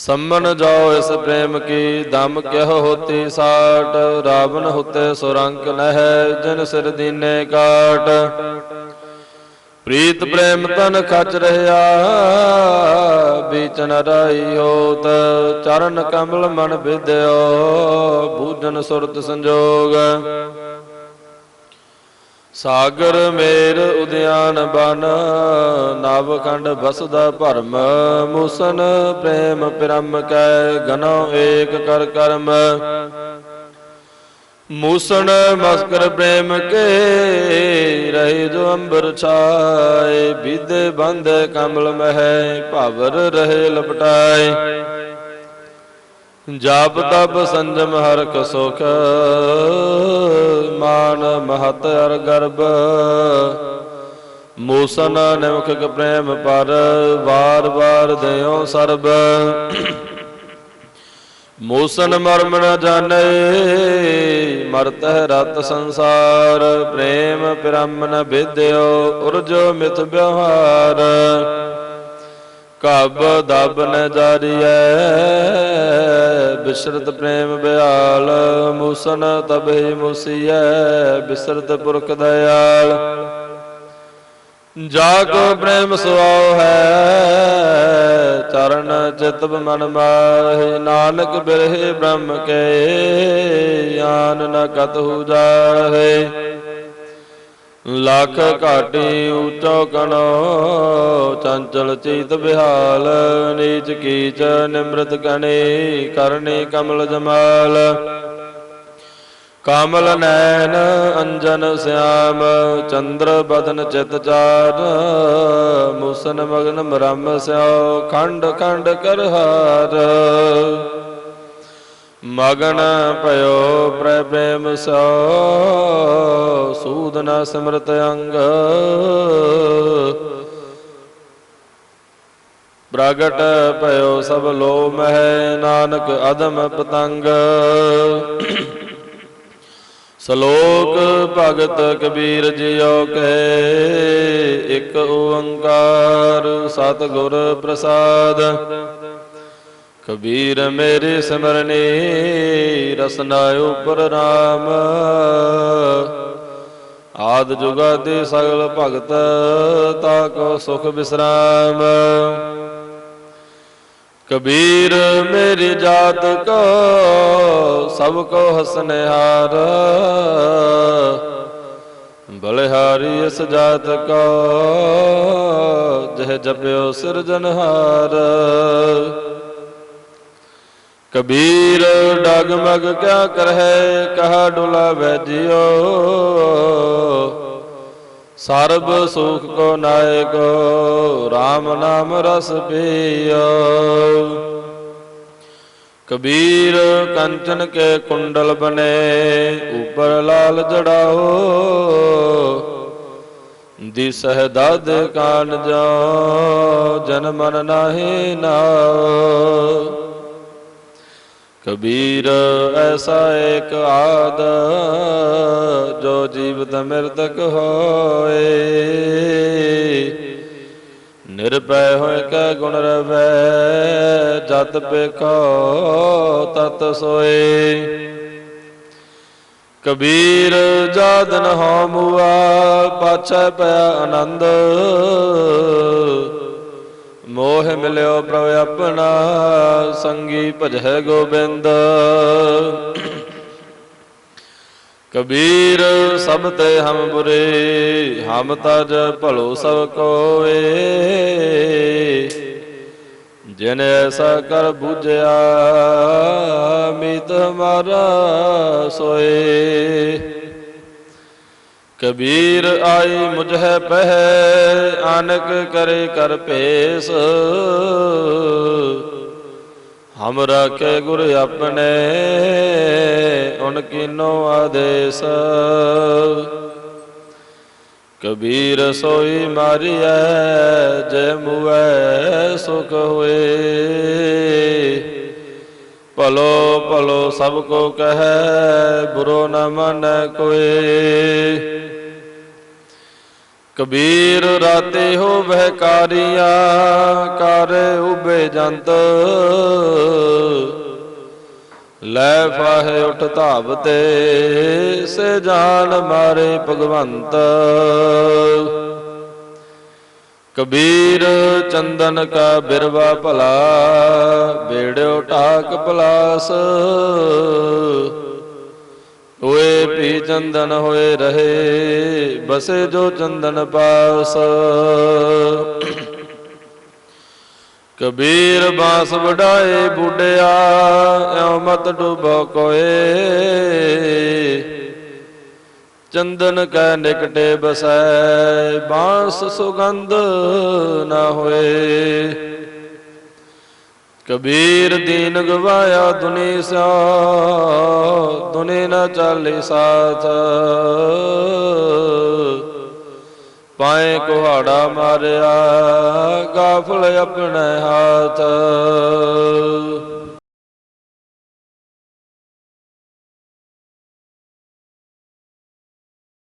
Summons ਜਾਓ ਇਸ ਪ੍ਰੇਮ ਕੀ, ਦਮ ਕਿਹ ਹੋਤੀ ਸਾਟ? ਰਾਵਨ ਹੁਤੇ ਸੁਰੰਕ ਨਹਿ ਜਨ ਸਿਰ ਦੀਨੇ ਕਾਟ। ਪ੍ਰੀਤ ਪ੍ਰੇਮ ਤਨ ਖਚ ਰਹਾ ਬੀਚਨ ਨ ਚਰਨ ਕਮਲ ਮਨ ਵਿਦਿਓ ਬੂਝਨ ਸੁਰਤ ਸੰਜੋਗ। ਸਾਗਰ ਮੇਰ ਉਦਿਆਨ ਬਨ ਨਵ ਖੰਡ ਬਸਦਾ ਭਰਮ, ਮੂਸਨ ਪ੍ਰੇਮ ਪਿਰਮ ਕੈ ਗਨੋ ਏਕ ਕਰ ਕਰਮ। ਮੂਸਣ ਮਸਕਰ ਪ੍ਰੇਮ ਕੇ ਰਹੇ ਜੋ ਅੰਬਰ ਛਾਏ ਵਿਦੇ ਬੰਦ ਕਮਲ ਮਹਿ, ਭਾਵਰ ਰਹੇ ਲਪਟਾਏ। ਜਾਪ ਤਪ ਸੰਜਮ ਹਰਖ ਸੁਖ ਮਾਨ ਮਹਤ ਅਰ ਗਰਬ ਮੂਸਨ ਨਿਮਖ ਪ੍ਰੇਮ ਪਰ ਵਾਰ ਵਾਰ ਦਿਓ ਸਰਬ। ਮੂਸਨ ਮਰਮ ਨ ਜਾਣੈ, ਮਰਤ ਹੈ ਰਤ ਸੰਸਾਰ। ਪ੍ਰੇਮ ਪਿਰਮ ਨ ਵਿਦਿਓ ਉਰਜੋ ਮਿਤ ਵਿਵਹਾਰ। ਕਬ ਦਬ ਨ ਜਾਰੀਐ, ਬਿਸਰਤ ਪ੍ਰੇਮ ਬਿਆਲ, ਮੂਸਨ ਤਬਹਿ ਮੁਸੀਐ, ਬਿਸਰਤ ਪੁਰਖ ਦਇਆਲ। ਜਾ ਕੋ ਪ੍ਰੇਮ ਸੁਆਉ ਹੈ, ਚਰਨ ਚਿਤਬ ਮਨ ਮਾਹਿ, ਨਾਨਕ ਬਿਰਹਿ ਬ੍ਰਹਮ ਕੇ ਆਨ ਨ ਕਤਹੁ ਜਾਹੇ। ਲੱਖ ਘਾਟੀ ਊਚੋ ਕਣੋ, ਚੰਚਲ ਚੀਤ ਬਿਹਾਲ, ਨੀਚ ਕੀਚ ਨਿਮਰਤ ਗਣੇ ਕਰਨੇ ਕਮਲ ਜਮਾਲ। ਕਮਲ ਨੈਣ ਅੰਜਨ ਸਿਆਮ, ਚੰਦਰ ਬਦਨ ਚਿਤ ਚਾਰ, ਮੂਸਨ ਮਗਨ ਮਰਮ ਸਿਓ, ਖੰਡ ਖੰਡ ਕਰਹਾਰ ਮਗਨ ਭਇਓ, ਪ੍ਰੇਮ ਸੋ ਸੂਦ ਨ ਸਿਮਰਤ ਅੰਗ। ਪ੍ਰਗਟ ਭਇਓ ਸਭ ਲੋ ਮਹਿ, ਨਾਨਕ ਅਦਮ ਪਤੰਗ। ਸ਼ਲੋਕ ਭਗਤ ਕਬੀਰ ਜੀਓ ਕਹੇ, ਇੱਕ ਓੰਕਾਰ ਸਤਿਗੁਰ ਪ੍ਰਸਾਦ। ਕਬੀਰ ਮੇਰੇ ਸਿਮਰਨੇ, ਰਸਨਾ ਉਪਰ ਰਾਮ। ਆਦ ਜੁਗਾਦੇ ਸਗਲ ਭਗਤ ਤਾ ਕੋ ਸੁਖ ਵਿਸਰਾਮ ਕਬੀਰ ਮੇਰੀ ਜਾਤ ਕੋ ਸਭ ਕੋ ਹਸਨਿਹਾਰ। ਬਲਿਹਾਰੀ ਇਸ ਜਾਤ ਕੋ, ਜਹ ਜਪਿਓ ਸਿਰਜਨਹਾਰ। ਕਬੀਰ ਡਗਮਗ ਕਿਆ ਕਰਹਿ, ਕਹਾ ਡੁਲਾ ਵੈਜਿਓ ਸਰਬ ਸੁਖ ਕੋ ਨਾਇਕੋ RAM ਨਾਮ ਰਸ ਪੀਓ। ਕਬੀਰ ਕੰਚਨ ਕੇ ਕੁੰਡਲ ਬਨੇ, ਉਪਰ ਲਾਲ ਜੜਾਓ। ਦਿਸਹਿ ਦਦ ਕਾਨ ਜੋ ਜਨ ਮਨ ਨਾਹੀ ਨਾਓ ਕਬੀਰ ਐਸਾ ਏਕ ਆਦ ਜੋ ਜੀਵਤ ਮਿਰਤਕ ਹੋਏ। ਨਿਰਭੈ ਹੋਇ ਕੈ ਗੁਣ ਰਵੈ, ਜਤ ਪੇਖੋ ਤਤ ਸੋਏ। ਕਬੀਰ ਜਾਦਨ ਹਉ ਮੁਆ, ਪਾਛੈ ਪਿਆ ਆਨੰਦ ਮੋਹ ਮਿਲਿਓ ਪ੍ਰਭ ਆਪਣਾ, ਸੰਗੀ ਭਜੈ ਗੋਬਿੰਦ। ਕਬੀਰ ਸਭ ਤੇ ਹਮ ਬੁਰੇ, ਹਮ ਤਜ ਭਲੋ ਸਭ ਕੋਏ। ਜਿਨ ਐਸਾ ਕਰ ਬੁਝਿਆ, ਮੀਤ ਹਮਾਰਾ ਸੋਏ। ਕਬੀਰ ਆਈ ਮੁਝੈ ਪਹਿ, ਆਨਕ ਕਰੇ ਕਰ ਭੇਸ। ਹਮ ਰਾਖੇ ਗੁਰ ਆਪਣੇ, ਉਨ ਕੀਨੋ ਆਦੇਸ। ਕਬੀਰ ਸੋਈ ਮਾਰੀਐ, ਜੇ ਮੁਐ ਸੁਖ ਹੋਏ। ਭਲੋ ਭਲੋ ਸਭ ਕੋ ਕਹੈ, ਬੁਰੋ ਨ ਮਨ ਕੋਏ। ਕਬੀਰ ਰਾਤੇ ਹੋ ਕਾਰੀਆਂ ਕਰ ਉਬੇ ਜੰਤ। ਲੈ ਫਾਹੇ ਉਠ ਧਾਵਤੇ ਸੇ ਜਾਨ ਮਾਰੇ ਭਗਵੰਤ। ਕਬੀਰ ਚੰਦਨ ਕਾ ਬਿਰਵਾ ਭਲਾ, ਬੇੜਿਓ ਢਾਕ ਪਲਾਸ। ਹੋਏ ਪੀ ਚੰਦਨ ਹੋਏ ਰਹੇ, ਬਸੇ ਜੋ ਚੰਦਨ ਪਾਸ। ਕਬੀਰ ਬਾਸ ਵਡਾਏ ਬੁੱਢਿਆ, ਐਉ ਮਤ ਡੁਬੋ ਕੋਏ। ਚੰਦਨ ਕੈ ਨਿਕਟੇ ਬਸੈ, ਬਾਂਸ ਸੁਗੰਧ ਨਾ ਹੋਏ। ਕਬੀਰ ਦੀਨ ਗਵਾਇਆ ਦੁਨੀ ਸਾ ਦੁਨੀ ਨਾ ਚਾਲੇ ਸਾਥ। ਪਾਏ ਕੁਹਾੜਾ ਮਾਰਿਆ, ਗਾਫਲ ਆਪਣੇ ਹਾਥ।